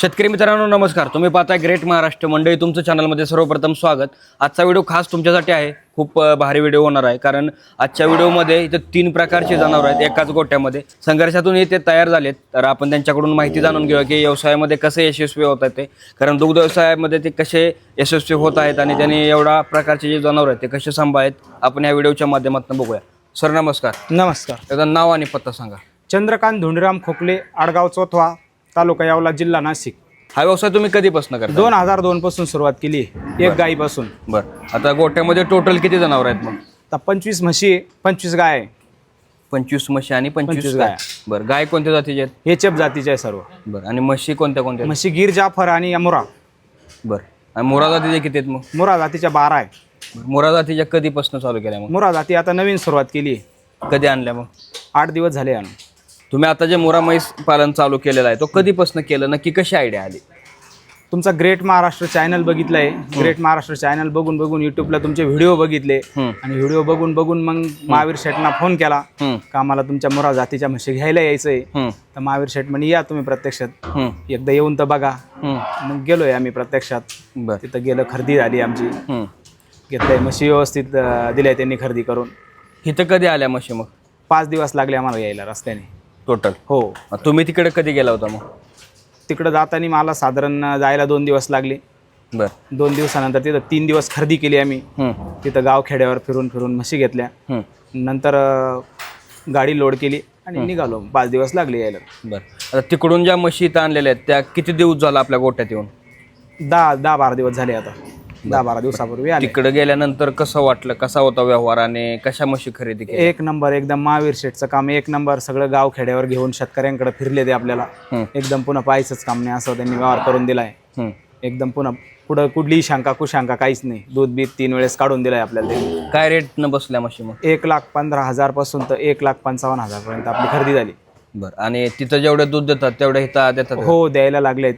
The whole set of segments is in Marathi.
शेतकरी मित्रांनो नमस्कार. तुम्ही पाहताय ग्रेट महाराष्ट्र मंडळी तुमचं चॅनलमध्ये सर्वप्रथम स्वागत. आजचा व्हिडिओ खास तुमच्यासाठी आहे. खूप भारी व्हिडिओ होणार आहे. कारण आजच्या व्हिडिओमध्ये इथं तीन प्रकारचे जनावर आहेत एकाच गोट्यामध्ये. संघर्षातून ते तयार झालेत. तर आपण त्यांच्याकडून माहिती जाणून घेऊया की व्यवसायामध्ये कसे यशस्वी होत आहेत ते. कारण दुग्ध व्यवसायामध्ये ते कसे यशस्वी होत आहेत आणि त्यांनी एवढा प्रकारचे जे जनावर आहेत ते कसे सांभाळत आपण या व्हिडिओच्या माध्यमातून बघूया. सर नमस्कार. नमस्कार. त्याचं नाव आणि पत्ता सांगा. चंद्रकांत धुंडराम खोकले आडगाव चोथवा. तालुका यावला जिल्हा नाशिक. हा व्यवसाय तुम्ही कधीपासून करता दोन हजार दोन पासून सुरुवात केली एक गायीपासून बरं. आता गोट्यामध्ये टोटल किती जनावर आहेत मग? आता पंचवीस म्हशी आहे, पंचवीस गाय. आहे. पंचवीस म्हशी आणि पंचवीस पंचवीस गाय. बरं गाय कोणत्या जातीचे आहेत? हे चेप जातीचे आहे सर्व. बरं आणि म्हशी कोणत्या कोणत्या आहेत? म्हशी गिर जाफर आणि अमुरा बरं. आणि मोरा जातीचे किती आहेत मग? मुरा जातीच्या बारा आहे. मोरा जातीच्या कधीपासून चालू केल्या मग? मुरा जाती आता नवीन सुरुवात केली. कधी आणल्या मग? आठ दिवस झाले आणून. तुम्ही आता जे मोरा म्हैस पालन चालू केलेलं आहे तो कधीपासून केलं? नक्की कशी आयडिया आली? तुमचा ग्रेट महाराष्ट्र चॅनल बघितलंय. ग्रेट महाराष्ट्र चॅनल बघून बघून युट्यूबला तुमचे व्हिडिओ बघितले. आणि व्हिडिओ बघून बघून मग महावीर शेठना फोन केला. का आम्हाला तुमच्या मुरा जातीच्या म्हशी घ्यायला यायचंय. तर महावीर शेठ म्हणे या तुम्ही प्रत्यक्षात. एकदा येऊन तर बघा. मग गेलोय आम्ही प्रत्यक्षात. तिथं गेलं खरेदी झाली आमची. घेतलंय म्हशी व्यवस्थित दिल्या त्यांनी खरेदी करून. इथं कधी आल्या म्हशी मग? पाच दिवस लागले आम्हाला यायला रस्त्याने. टोटल हो. तुम्ही तिकडे कधी गेला होता मग? तिकडं जाताना मला साधारण जायला दोन दिवस लागले. बरं. दोन दिवसानंतर तिथं तीन दिवस खरेदी केली आम्ही. तिथं गाव खेड्यावर फिरून फिरून म्हशी घेतल्या. नंतर अं, गाडी लोड केली आणि निघालो. पाच दिवस लागले यायला. बरं. आता तिकडून ज्या म्हशी इथं आणलेल्या आहेत त्या किती दिवस झाला आपल्या गोट्यात येऊन? दहा दहा बारा दिवस झाले आता. दहा बारा दिवसापूर्वी आले. तिकडे गेल्यानंतर कसं वाटलं? कसा होता व्यवहार आणि कशा म्हशी खरेदी केली एक नंबर एकदम महावीर शेठचं काम. एक नंबर सगळं गाव खेड्यावर घेऊन शेतकऱ्यांकडे फिरले ते आपल्याला. एकदम पुन्हा पाहायचंच काम नाही असं त्यांनी व्यवहार करून दिलाय. हम्म. एकदम पुन्हा पुढं कुठलीही शंका कुशंका काहीच नाही. दूध बीत तीन वेळेस काढून दिलाय आपल्याला त्यांनी. काय रेट न बसल्या म्हशी मग? एक लाख पंधरा हजारपासून तर एक लाख पंचावन्न हजार पर्यंत आपली खरेदी झाली. बरं आणि तिथं जेवढे दूध देतात तेवढे इथं देतात? हो द्यायला लागले.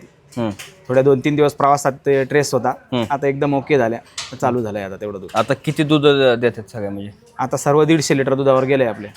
थोड्या दोन तीन दिवस प्रवासात ते ट्रेस होता. आता एकदम ओके झाल्या. चालू झालंय आता तेवढं दूध. आता किती दूध देतात सगळ्या म्हणजे? आता सर्व दीडशे लिटर दुधावर गेले आपले.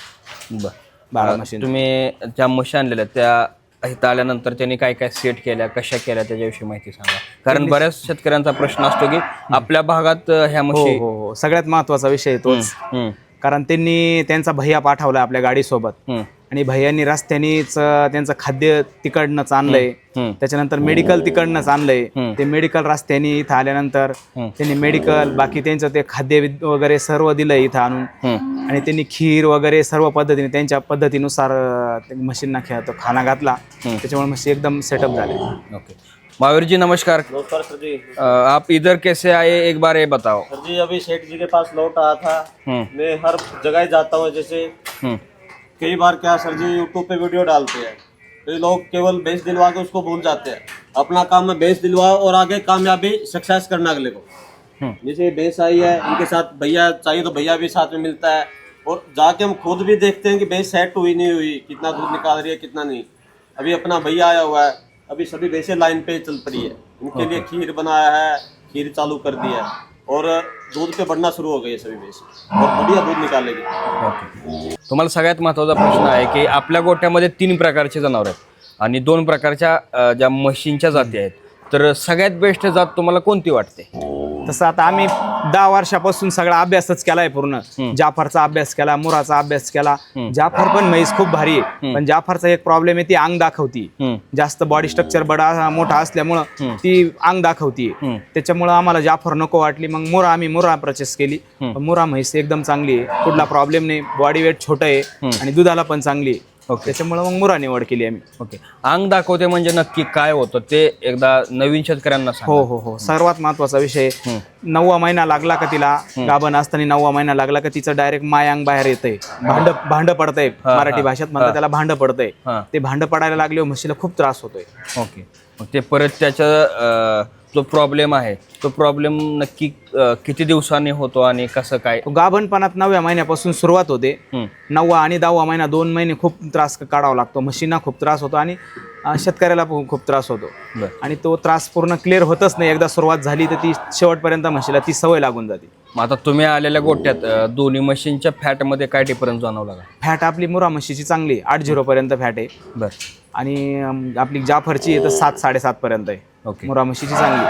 बरं. बारा मशीन तुम्ही ज्या म्हशी आणलेल्या त्या इथं आल्यानंतर त्यांनी काय काय सेट केल्या कशा केल्या त्याच्याविषयी माहिती सांगा. कारण बऱ्याच शेतकऱ्यांचा प्रश्न असतो की आपल्या भागात ह्या हो म्हशी हो हो. सगळ्यात महत्त्वाचा विषय तोच. हम्म, कारण त्यांनी त्यांचा भैया पाठवला आपल्या गाडीसोबत. आणि भैयांनी रस्त्यानेच त्यांचं खाद्य तिकडनंच आणलंय. त्याच्यानंतर मेडिकल तिकडनंच आणलंय. ते मेडिकल रस्त्याने इथं आल्यानंतर. त्यांनी मेडिकल बाकी त्यांचं ते खाद्य वगैरे सर्व दिलंय इथं आणून. आणि त्यांनी खीर वगैरे सर्व पद्धतीने त्यांच्या पद्धतीनुसार म्हशींना खे- तो खाना घातला. त्याच्यामुळे म्हशी एकदम सेटअप झाले ओके. महावीर जी नमस्कार. नमस्कार सर जी अ, आप इधर कैसे आए? एक बार ये बताओ. सर जी अभी सेठ जी के पास लौट आया था। मैं हर जगह जाता हूँ जैसे कई बार क्या सर जी यूट्यूब पे वीडियो डालते हैं। तो लोग केवल बेच दिलवा के उसको भूल जाते हैं। अपना काम में बेच दिलवाओ और आगे कामयाबी सक्सेस करना अगले को। हम्म। जैसे बेस आई है इनके साथ भैया चाहिए तो भैया भी साथ में मिलता है। और जाके हम खुद भी देखते हैं कि बेस सेट हुई नहीं हुई कितना दूध निकाल रही है कितना नहीं। अभी अपना भैया आया हुआ है अभी सभी भैंसें लाइन पे चल पड़ी है। इनके लिए खीर बनाया है खीर चालू कर दिया है। और दूध पे बढ़ना शुरू हो गई है सभी भैंसें। और बढ़िया दूध निकालेगी। ओके। तुम्हाला सगळ्यात महत्त्वाचा प्रश्न आहे की आपल्या गोट्यामध्ये तीन प्रकारचे जनावर आहेत आणि दोन प्रकारच्या अ, ज्या म्हशींच्या जाती आहेत. तर सगळ्यात बेस्ट जात तुम्हाला कोणती वाटते? तसं आता आम्ही दहा वर्षापासून सगळा अभ्यासच केलाय पूर्ण. जाफरचा अभ्यास केला मुराचा अभ्यास केला. जाफर पण म्हैस खूप भारी आहे. पण जाफरचा एक प्रॉब्लेम आहे ती अंग दाखवती. जास्त बॉडी स्ट्रक्चर बडा मोठा असल्यामुळं ती अंग दाखवती. त्याच्यामुळं आम्हाला जाफर नको वाटली. मग मुरा आम्ही मुरा परचेस केली. मुरा म्हैस एकदम चांगली आहे. कुठला प्रॉब्लेम नाही. बॉडी वेट छोटं आहे आणि दुधाला पण चांगली आहे. त्याच्यामुळं मग मुरा निवड केली आम्ही. ओके अंग दाखवते म्हणजे नक्की काय होतं ते एकदा नवीन शेतकऱ्यांना सांगा. हो हो हो. सर्वात महत्त्वाचा विषय नववा महिना लागला का तिला? गाभण असताना नववा महिना लागला का तिचं डायरेक्ट माय अंग बाहेर येतंय. भांड भांड पडतंय. मराठी भाषेत म्हणतात त्याला भांड पडतंय. हां. ते भांड पडायला लागले म्हशीला खूप त्रास होतोय. ओके मग ते परत त्याचा अ, जो प्रॉब्लेम आहे तो प्रॉब्लेम नक्की अ, किती दिवसांनी होतो आणि कसं काय? तो गाभणपणात नवव्या महिन्यापासून सुरुवात होते. नववा आणि दहावा महिना दोन महिने खूप त्रास काढावा लागतो. म्हशींना खूप त्रास होतो आणि शेतकऱ्याला खूप त्रास होतो. आणि तो त्रास पूर्ण क्लिअर होतच नाही. एकदा सुरुवात झाली तर ती शेवटपर्यंत म्हशीला ती सवय लागून जाते. मग आता तुम्ही आलेल्या गोट्यात दोन्ही मशीनच्या फॅटमध्ये काय डिफरन्स जाणवला फॅट आपली मुरा म्हशीची चांगली. आठ झिरोपर्यंत फॅट आहे. बर. आणि आपली जाफरची आहे तर सात साडेसातपर्यंत आहे. ओके. मुरा म्हशीची चांगली.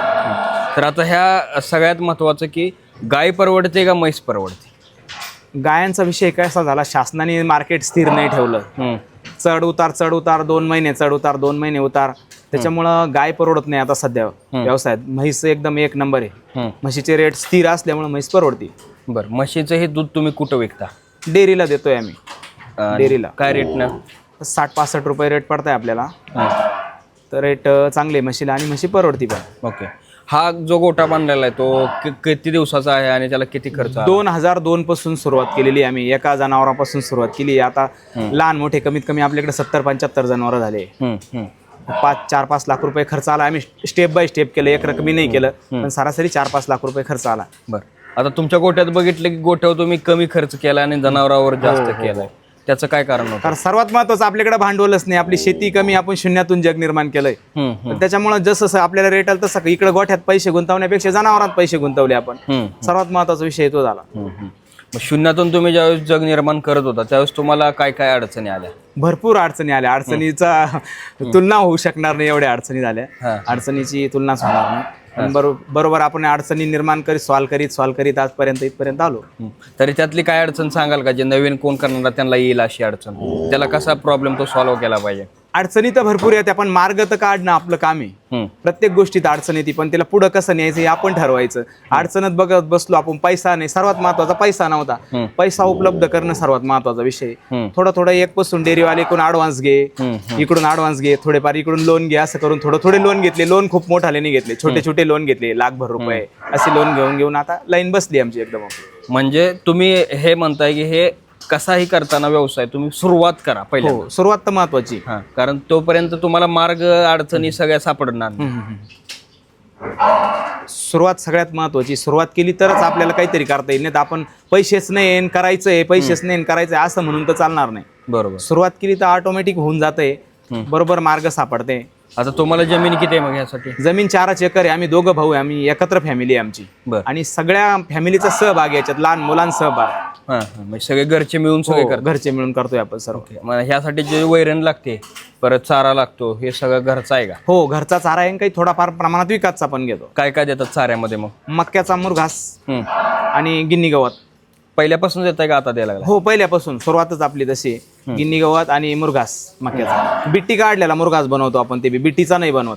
तर आता ह्या सगळ्यात महत्वाचं की गाय परवडते का म्हैस परवडते? गायांचा विषय कसा झाला? शासनाने मार्केट स्थिर नाही ठेवलं. चढ उतार चढ उतार दोन महिने चढ उतार दोन महिने उतार. त्याच्यामुळं गाय परवडत नाही आता सध्या व्यवसायात. म्हैस एकदम एक नंबर आहे. म्हशीचे रेट स्थिर असल्यामुळे म्हैस परवडते. बर म्हशीचं हे दूध तुम्ही कुठं विकता? डेअरीला देतोय आम्ही. डेअरीला. काय रेट ना? साठ पासष्ट रुपये रेट पडताय आपल्याला. तर रेट चांगले आहे म्हशीला आणि म्हशी परवडती पण. ओके. हा जो गोटा बांधलेला आहे तो कि- किती दिवसाचा आहे आणि त्याला किती खर्च आला? दोन हजार दोन पासून सुरुवात केलेली आम्ही. एका जनावरापासून सुरुवात केली. आता लहान मोठे कमीत कमी आपल्याकडे सत्तर पंच्याहत्तर जनावर झाले. हम्म, हम्म. पाच चार पाच लाख रुपये खर्च आला. आम्ही स्टेप बाय स्टेप केलं. एक रकमी नाही केलं. पण सरासरी चार पाच लाख रुपये खर्च आला. बर. आता तुमच्या गोट्यात बघितलं की गोट्यावर तुम्ही कमी खर्च केला आणि जनावरावर जास्त केलाय. त्याचं काय कारण होतं? कारण सर्वात महत्वाचं आपल्याकडे भांडवलच नाही. आपली शेती कमी आपण शून्यातून जग निर्माण केलंय. हम्म, हम्म, तर त्याच्यामुळे जसं जसं आपल्याला रेट आलं तसं इकडे गोठ्यात पैसे गुंतवण्यापेक्षा जनावरात पैसे गुंतवले आपण. हम्म, सर्वात महत्त्वाचा विषय तो झाला. हम्म, हम्म. मग शून्यातून तुम्ही ज्यावेळेस जग निर्माण करत होता त्यावेळेस तुम्हाला काय काय अडचणी आल्या? भरपूर अडचणी आल्या. अडचणीचा तुलना होऊ शकणार नाही एवढ्या अडचणी झाल्या. हा. अडचणीची तुलनाच होणार नाही. पण बरो- बरोबर आपण अडचणी निर्माण करीत सॉल्व करीत सॉल्व करीत आजपर्यंत इथपर्यंत आलो. तरी त्यातली काय अडचण सांगाल का? जे नवीन कोण करणार त्यांना येईल अशी अडचण. त्याला कसा प्रॉब्लेम तो सॉल्व्ह केला पाहिजे? अडचणी तर भरपूर येत्या पण मार्ग तर काढणं आपलं काम आहे. प्रत्येक गोष्टीत अडचण येते पण त्याला पुढं कसं न्यायचं हे आपण ठरवायचं. अडचणत बघत बसलो आपण पैसा नाही सर्वात महत्त्वाचा पैसा नव्हता. पैसा उपलब्ध करणं सर्वात महत्त्वाचा विषय. थोडं थोडं एक पासून डेअरीवाले इकडून ऍडव्हान्स घे इकडून ऍडव्हान्स घे थोडेफार इकडून लोन घे असं करून थोडं थोडे लोन घेतले लोन खूप मोठाले नाही घेतले छोटे छोटे लोन घेतले लाखभर रुपये असे लोन घेऊन घेऊन आता लाईन बसली आमची एकदम. म्हणजे तुम्ही हे म्हणताय की हे कसाही करताना व्यवसाय तुम्ही सुरुवात करा हो सुरुवात तर महत्वाची. हा कारण तोपर्यंत तुम्हाला मार्ग अडचणी सगळ्या सापडणार नाही. सुरुवात सगळ्यात महत्वाची. सुरुवात केली तरच आपल्याला काहीतरी करता येईल. नाही तर आपण पैसेच नाही आणि करायचंय पैसेच नाही आणि करायचंय असं म्हणून तर चालणार नाही. बरोबर. सुरुवात केली तर ऑटोमॅटिक होऊन जाते बरोबर मार्ग सापडते आता तुम्हाला जमीन किती आहे मग यासाठी? जमीन चारच एकर आहे. आम्ही दोघं भाऊ आहे. आम्ही एकत्र फॅमिली आहे आमची. बर. आणि सगळ्या फॅमिलीचा सहभाग आहे याच्यात लहान मुलांचा सहभाग. हा हा. म्हणजे सगळे घरचे मिळून सगळे हो, घरचे मिळून करतोय आपण सर्व. मग ह्यासाठी जे वैरण लागते परत चारा लागतो हे सगळं घरचं आहे का? हो घरचा चारा आहे आणि काही थोडाफार प्रमाणात विकासचा पण घेतो. काय काय देतात चाऱ्यामध्ये मग? मक्याचा मुरघास हम्म. आणि गिन्नी गवत. पहिल्यापासून देताय का आता द्यायला लागला? हो पहिल्यापासून. सुरुवातच आपली तशी आहे. गिन्नी गवत आणि मुरघास मक्याचा. बिट्टी काढलेला मुरघास बनवतो आपण ते बी. बिट्टीचा नाही बनवत.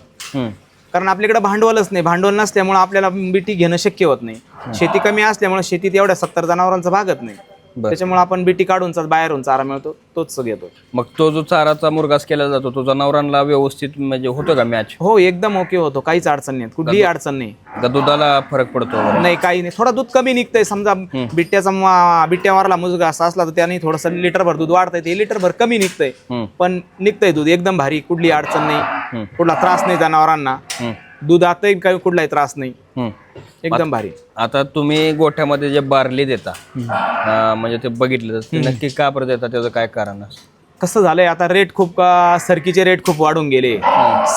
कारण आपल्याकडे भांडवलच नाही. भांडवल नसल्यामुळे आपल्याला बिटी घेणं शक्य होत नाही. शेती कमी असल्यामुळे शेतीत एवढ्या सत्तर जनावरांचा भागत नाही. त्याच्यामुळे आपण बिटी काढूनचा बाहेरून चारा मिळतो तोच घेतो मग तो जो चाराचा मुरगास केला जातो तो जनावरांना व्यवस्थित म्हणजे होतो का मॅच हो एकदम ओके होतो काहीच अडचण नाही कुठलीही अडचण नाही. का दुधाला फरक पडतो? नाही काही नाही थोडा दूध कमी निघतंय समजा बिट्ट्याचा मा- बिट्ट्यावरला मुजगा असा असला तर त्याने थोडंसं लिटरभर दूध वाढतंय ते लिटरभर कमी निघतंय. पण निघतंय दूध एकदम भारी कुठली अडचण नाही. कुठला त्रास नाही जनावरांना. दूध आताही काही कुठलाही त्रास नाही. एकदम भारी. आता तुम्ही गोठ्यामध्ये जे बारली देता अं, म्हणजे ते बघितलं तर ते नक्की का बरं देता? त्याचं काय कारण असतं? कसं झालंय. आता रेट खूप का सरकीचे रेट खूप वाढून गेले.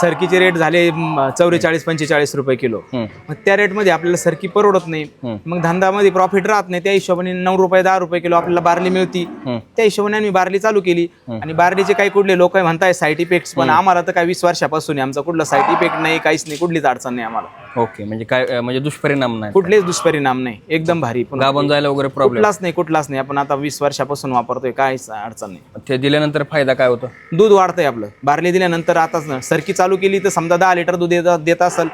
सरकीचे रेट झाले चौवेचाळीस पंचेचाळीस रुपये किलो. मग त्या रेटमध्ये आपल्याला सरकी परवडत नाही. मग धंद्यामध्ये प्रॉफिट राहत नाही. त्या हिशोबाने नऊ रुपये दहा रुपये किलो आपल्याला बारली मिळती. त्या हिशोबाने आम्ही बारली चालू केली. आणि बारलीचे काही कुठले लोक म्हणताय साईड इफेक्ट पण आम्हाला तर काही वीस वर्षापासून आमचा कुठला साईड इफेक्ट नाही काहीच नाही कुठलीच अडचण नाही आम्हाला. ओके म्हणजे काय म्हणजे दुष्परिणाम नाही. कुठलेच दुष्परिणाम नाही. एकदम भारी. पण गाभण जायला वगैरे प्रॉब्लेम कुठलाच नाही कुठलाच नाही. आपण आता वीस वर्षापासून वापरतोय काहीच अडचण नाही. ते दिल्यानंतर फायदा काय होतो? दूध वाढतंय आपलं. बारली दिल्यानंतर आता स- सरकी चालू केली तर समजा दहा लिटर दूध देत देत असेल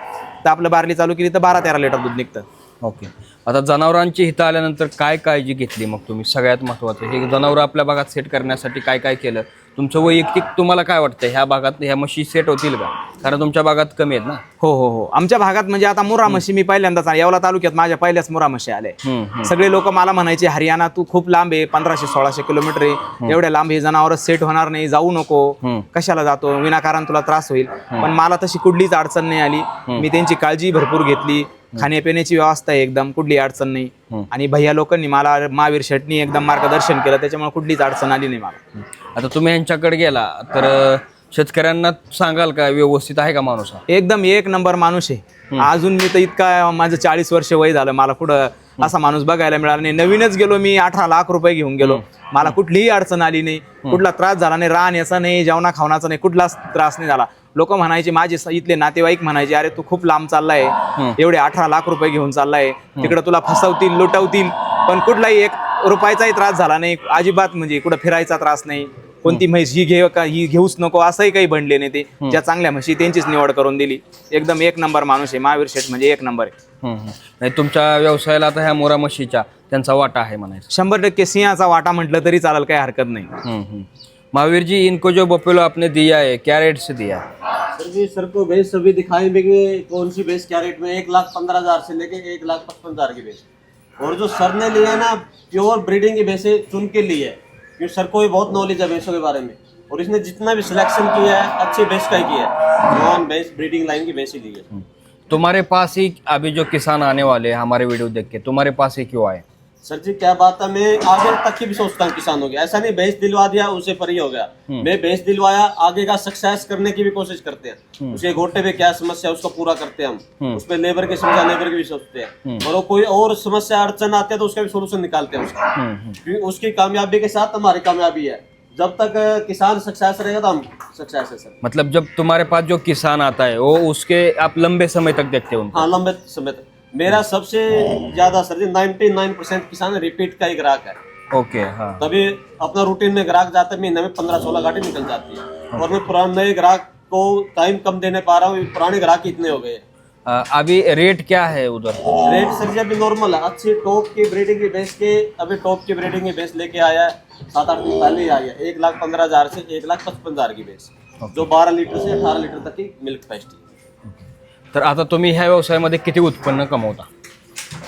तर आपलं बारली चालू केली तर बारा तेरा लिटर दूध निघतं. ओके. आता जनावरांची हितं आल्यानंतर काय काळजी घेतली मग तुम्ही? सगळ्यात महत्वाचं. हे जनावर आपल्या भागात सेट करण्यासाठी काय काय केलं? तुमचं वैयक्तिक तुम्हाला काय वाटतं ह्या भागात ह्या म्हशी सेट होतील का? कारण तुमच्या भागात कमी आहेत ना. हो हो हो. आमच्या भागात म्हणजे आता मुरा म्हशी मी पहिल्यांदाच आ- येवला तालुक्यात माझ्या पहिल्याच मुरा म्हशी आले हम्म. सगळे लोक मला म्हणायचे हरियाणा तू खूप लांब आहे. पंधराशे सोळाशे किलोमीटर आहे. एवढ्या लांब हे जनावर सेट होणार नाही. जाऊ नको. कशाला जातो? विनाकारण तुला त्रास होईल. पण मला तशी कुठलीच अडचण नाही आली. मी त्यांची काळजी भरपूर घेतली. खाण्यापिण्याची व्यवस्था आहे एकदम कुठली अडचण नाही. आणि भैया लोकांनी मला महावीर शेटनी एकदम मार्गदर्शन केलं त्याच्यामुळे कुठलीच अडचण आली नाही मला. आता तुम्ही यांच्याकडे गेला तर शेतकऱ्यांना सांगाल का व्यवस्थित आहे का माणूस हा? एकदम एक नंबर माणूस आहे. अजून मी तर इतका माझं चाळीस वर्ष वय झालं मला कुठं असा माणूस बघायला मिळाला नाही. नवीनच गेलो मी अठरा लाख रुपये घेऊन गेलो. मला कुठलीही अडचण आली नाही. कुठला त्रास झाला नाही राहण्याचा नाही जेवणा खावण्याचा नाही कुठलाच त्रास नाही झाला. लोक म्हणायचे माझे इथले नातेवाईक म्हणायचे अरे तू खूप लांब चाललाय. एवढे अठरा लाख रुपये घेऊन चाललाय. तिकडे तुला फसवतील लुटवतील. पण कुठलाही एक रुपयाचाही त्रास झाला नाही. अजिबात म्हणजे कुठं फिरायचा त्रास नाही. कोणती म्हैस ही घे का ही घेऊच नको असंही काही बनले नाही ते. ज्या चांगल्या म्हशी त्यांचीच निवड करून दिली. एकदम एक नंबर माणूस आहे. महावीर शेठ म्हणजे एक नंबर आहे. तुमच्या व्यवसायाला आता ह्या मोरा म्हशीच्या त्यांचा वाटा आहे म्हणायचं. शंभर टक्के सिंहाचा वाटा म्हटलं तरी चालेल काही हरकत नाही. महावीर जी इनको जो बफेलो आपने दिया है क्या रेट से दिया? सर जी सर को भैंस सभी दिखाई देंगे कौन सी भैंस क्या रेट में? एक लाख पंद्रह हज़ार से लेके एक लाख पचपन हज़ार की भैंस और जो सर ने लिया ना प्योर ब्रीडिंग की भैंसे चुन के लिए है क्योंकि सर को भी बहुत नॉलेज है भैंसों के बारे में। और इसने जितना भी सिलेक्शन किया है अच्छी भैंस का ही किया है। भैंस ब्रीडिंग लाइन की भैंस ही ली है। तुम्हारे पास ही अभी जो किसान आने वाले हैं हमारे वीडियो देख के तुम्हारे पास ही क्यों आए? सर जी क्या बात है? मैं आगे तक की भी सोचता हूँ किसानों की ऐसा नहीं भैंस दिलवा दिया उसे पर ही हो गया। मैं भैंस दिलवाया आगे का सक्सेस करने की भी कोशिश करते हैं। उसके घोटे पे क्या समस्या है उसको पूरा करते हैं हम। उस पर लेबर की समस्या लेबर की भी सोचते हैं। और वो कोई और समस्या अड़चन आती है तो उसका भी सोल्यूशन निकालते हैं उसका। क्योंकि उसकी कामयाबी के साथ हमारी कामयाबी है। जब तक किसान सक्सेस रहेगा तो हम सक्सेस है सर। मतलब जब तुम्हारे पास जो किसान आता है वो उसके आप लंबे समय तक देखते हो हाँ लंबे समय तक। मेरा सबसे ज़्यादा sir ji ninety nine percent किसान रिपीट का ही ग्राहक है। ओके हाँ। तभी अपना रूटीन में ग्राहक जाता है महीने में पंद्रह सोलह गाड़ी निकल जाती है। और मैं पुराने नए ग्राहक को टाइम कम देने पा रहा हूँ पुराने ग्राहक इतने हो गए। अभी रेट क्या है उधर? रेट सर जी अभी नॉर्मल है अच्छी टॉप की ब्रीडिंग की भैंस के अभी टॉप की ब्रीडिंग की भैंस लेके आया है। सात आठ दिन पहले ही आई है एक लाख पंद्रह हज़ार से एक लाख पचपन हज़ार की बेस जो बारह लीटर से अठारह लीटर तक की मिल्क कैपेसिटी है तर आता तुम्ही ह्या व्यवसायामध्ये किती उत्पन्न कमवता?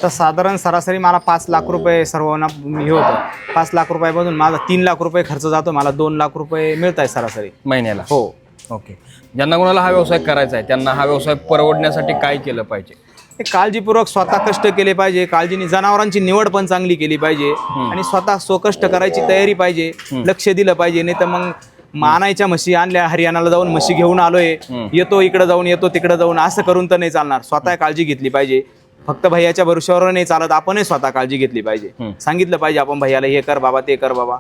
तर साधारण सरासरी मला पाच लाख रुपये सर्वांना हे होतं. पाच लाख रुपयामधून माझा तीन लाख रुपये खर्च जातो. मला दोन लाख रुपये मिळत आहे सरासरी. महिन्याला? हो. ओके. ज्यांना कोणाला हा व्यवसाय करायचा आहे त्यांना हा व्यवसाय परवडण्यासाठी काय केलं पाहिजे? हे काळजीपूर्वक स्वतः कष्ट केले पाहिजे. काळजीने जनावरांची निवड पण चांगली केली पाहिजे. आणि स्वतः स्वकष्ट करायची तयारी पाहिजे. लक्ष दिलं पाहिजे. नाही तर मग मग आणायच्या म्हशी आणल्या हरियाणाला जाऊन म्हशी घेऊन आलोय. येतो इकडे जाऊन येतो तिकडे जाऊन असं करून तर नाही चालणार. स्वतः काळजी घेतली पाहिजे. फक्त भैयाच्या भरोश्यावर नाही चालत आपणही स्वतः काळजी घेतली पाहिजे. सांगितलं पाहिजे आपण भैयाला हे कर बाबा ते कर बाबा.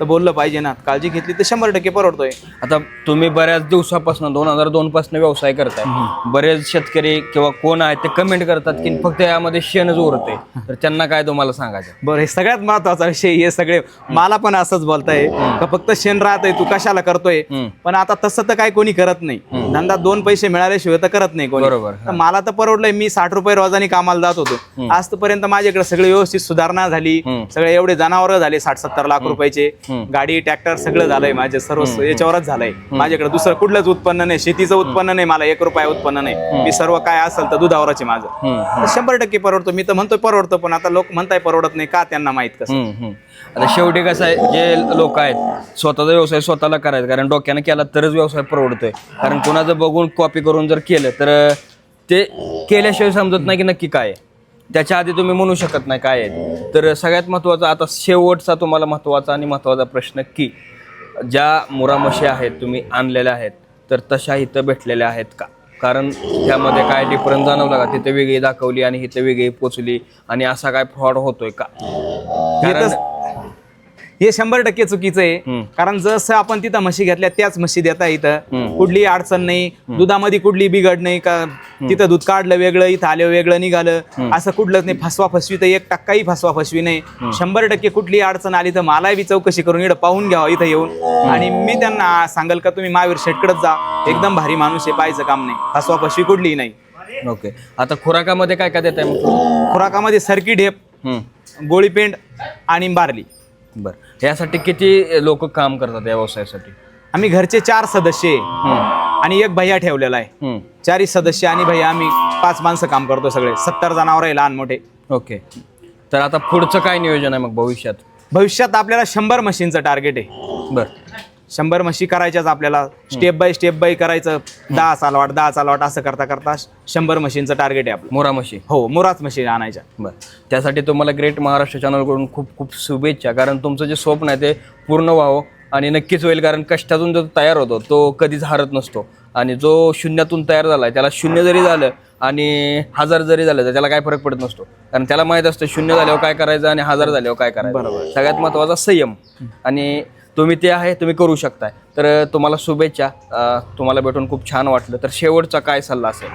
तर बोललं पाहिजे ना काळजी घेतली तर शंभर टक्के परवडतोय. आता तुम्ही बऱ्याच दिवसापासून दोन हजार दोन पासून व्यवसाय करताय. बरेच शेतकरी किंवा कोण आहेत ते कमेंट करतात की फक्त यामध्ये शेणच उरते तर त्यांना काय तुम्हाला सांगायचं? बरं हे सगळ्यात महत्त्वाचा विषय हे सगळे मला पण असंच बोलताय. का फक्त शेण राहतंय तू कशाला करतोय. पण आता तसं तर काय कोणी करत नाही. धंदा दोन पैसे मिळाल्याशिवाय तर करत नाही कोणी. बरोबर, मला तर परवडलंय मी साठ रुपये रोजानी कामाला जात होतो. आजपर्यंत माझ्याकडे सगळे व्यवस्थित सुधारणा झाली. सगळे एवढे जनावर झाले साठ सत्तर लाख रुपयाचे. गाडी ट्रॅक्टर सगळं झालंय माझे सर्व याच्यावरच झालंय. माझ्याकडे दुसरं कुठलंच उत्पन्न नाही शेतीचं उत्पन्न नाही मला एक रुपया उत्पन्न नाही. मी सर्व काय असेल तर दुधावरच माझं. शंभर टक्के परवडतो. मी तर म्हणतोय परवडतो पण आता लोक म्हणताय परवडत नाही. का त्यांना माहीत कसं. आता शेवटी कसं आहे जे लोक आहेत स्वतःचा व्यवसाय स्वतःला करायचा. कारण डोक्यानं केला तरच व्यवसाय परवडतोय. कारण कोणाचं बघून कॉपी करून जर केलं तर ते केल्याशिवाय समजत नाही की नक्की काय आहे. त्याच्या आधी तुम्ही म्हणू शकत नाही काय आहे. तर सगळ्यात महत्त्वाचा आता शेवटचा तुम्हाला महत्त्वाचा आणि महत्त्वाचा प्रश्न की ज्या मुरामशी आहेत तुम्ही आणलेल्या आहेत तर तशा इथं भेटलेल्या आहेत का? कारण त्यामध्ये काय डिफरन्स जाणवला का? तिथे वेगळी दाखवली आणि इथे वेगळी पोचली आणि असा काय फ्रॉड होतोय का? कारण हे शंभर टक्के चुकीचं आहे. कारण जसं आपण तिथं म्हशी घेतल्या त्याच म्हशी देता इथं. कुठली अडचण नाही. दुधामध्ये कुठली बिघड नाही. का तिथं दूध काढलं वेगळं इथं आलं वेगळं निघालं. असं कुठलंच नाही. फसवा फसवी तर एक टक्काही फसवा फसवी नाही. शंभर टक्के कुठली अडचण आली तर मलाही बी चौकशी करून इकडं पाहून घ्यावं इथं येऊन. आणि मी त्यांना सांगेल का तुम्ही महावीर शेटकडच जा. एकदम भारी माणूस आहे पाहायचं काम नाही. फसवा फसवी कुठलीही नाही. ओके. आता खुराकामध्ये काय काय देत आहे खुराकामध्ये सरकी ढेप गोळीपेंड आणि बारली. बरं. यासाठी किती लोक काम करतात या व्यवसायासाठी? आम्ही घरचे चार सदस्य आहे. हम्म, आणि एक भैया ठेवलेला आहे. हम्म, चारही सदस्य आणि भैया आम्ही पाच माणसं काम करतो सगळे. सत्तर जनावर आहे लहान मोठे. ओके. तर आता पुढचं काय नियोजन आहे मग भविष्यात? भविष्यात आपल्याला शंभर मशीनचं टार्गेट आहे. बरं. शंभर म्हशी करायच्याच आपल्याला. स्टेप बाय स्टेप बाय करायचं. दहा चालवाट दहा चालवाट असं करता करता शंभर मशीनचं टार्गेट आहे आपलं. मोरामशी हो मुराच मशीन आणायच्या. बरं. त्यासाठी तुम्हाला ग्रेट महाराष्ट्र चॅनलकडून खूप खूप शुभेच्छा. कारण तुमचं जे स्वप्न आहे ते पूर्ण व्हावं आणि नक्कीच होईल. कारण कष्टातून जो तयार होतो तो कधीच हारत नसतो. आणि जो शून्यातून तयार झालाय त्याला शून्य जरी झालं आणि हजार जरी झालं तर त्याला काय फरक पडत नसतो. कारण त्याला माहीत असतं शून्य झाल्यावर काय करायचं आणि हजार झाल्यावर काय करायचं. सगळ्यात महत्त्वाचा संयम. आणि तुम्ही ते आहे तुम्ही करू शकताय. तर तुम्हाला शुभेच्छा. अं, तुम्हाला भेटून खूप छान वाटलं. तर शेवटचा काय सल्ला असेल?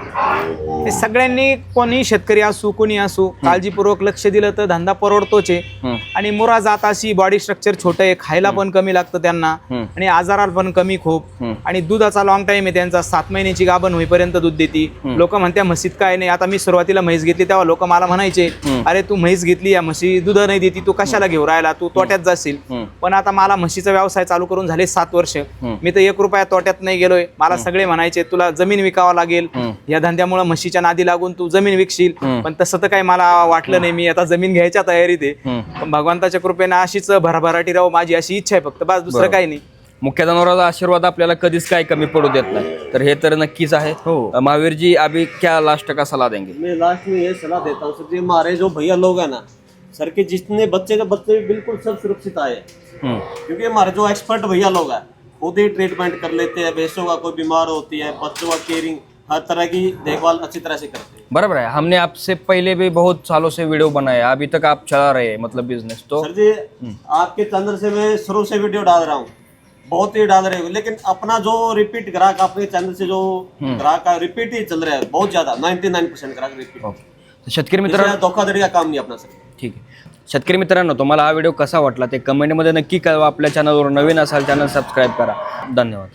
हे सगळ्यांनी कोणी शेतकरी असू कोणी असू काळजीपूर्वक लक्ष दिलं तर धंदा परवडतोच आहे. आणि मुरा जात अशी बॉडी स्ट्रक्चर छोटं आहे खायला पण कमी लागतं त्यांना. आणि आजाराला पण कमी खूप. आणि दुधाचा लॉंग टाइम आहे त्यांचा सात महिन्याची गाभण होईपर्यंत दूध देते. लोक म्हणत्या म्हशीत काय नाही. आता मी सुरुवातीला म्हैस घेतली तेव्हा लोक मला म्हणायचे अरे तू म्हैस घेतली या म्हशी दूध नाही देती तू कशाला घेऊ राहिला? तू तोट्यात जाशील. पण आता मला म्हशीचा व्यवसाय चालू करून झाले सात वर्ष. मी तर एक रुपया तोट्यात नाही गेलोय. मला सगळे म्हणायचे तुला जमीन विकावं लागेल. या धंद्यामुळे म्हशीच्या नादी लागून तू जमीन विकशील. पण तसं तर काही मला वाटलं नाही. मी आता जमीन घ्यायच्या तयारीत आहे. पण भगवंताच्या कृपेने अशीच भरभराटी राहू माझी अशी इच्छा आहे फक्त. बस दुसरं काही नाही. मुख्य जनावराचा आशीर्वाद आपल्याला कधीच काय कमी पडू देत नाही. तर हे तर नक्कीच आहे. अं, महावीर जी अभी क्या लास्ट का सलाह देंगे? मैं लास्ट में ये सलाह देता. हूँ सर जी हमारे जो भैया लोग हैं ना सर के जितने बच्चे के बच्चे भी बिल्कुल सब सुरक्षित आए. क्योंकि हमारे जो एक्सपर्ट भैया लोग हैं खुद ही ट्रीटमेंट कर लेते हैं भैंसों का कोई बीमार होती है बच्चों का केयरिंग हर तरह की देखभाल अच्छी तरह से करते हैं। बराबर है। हमने आपसे पहले भी बहुत सालों से वीडियो बनाया अभी तक आप चला रहे हैं मतलब बिज़नेस तो सर जी आपके चंद्र से मैं शुरू से वीडियो डाल रहा हूँ। बहुत ही डाल रहे हो लेकिन अपना जो रिपीट ग्राहक अपने चैनल से जो ग्राहक का रिपीट ही चल रहा है बहुत ज़्यादा 99 परसेंट ग्राहक रिपीट तर शेतकरी मित्रांनो धोखाधड़ी का काम नहीं अपना सर। ठीक आहे शेतकरी मित्रांनो तुम्हाला हा व्हिडिओ कसा वाटला ते कमेंटमध्ये नक्की कळवा. आपल्या चॅनलवर नवीन असाल चॅनल सबस्क्राईब करा. धन्यवाद.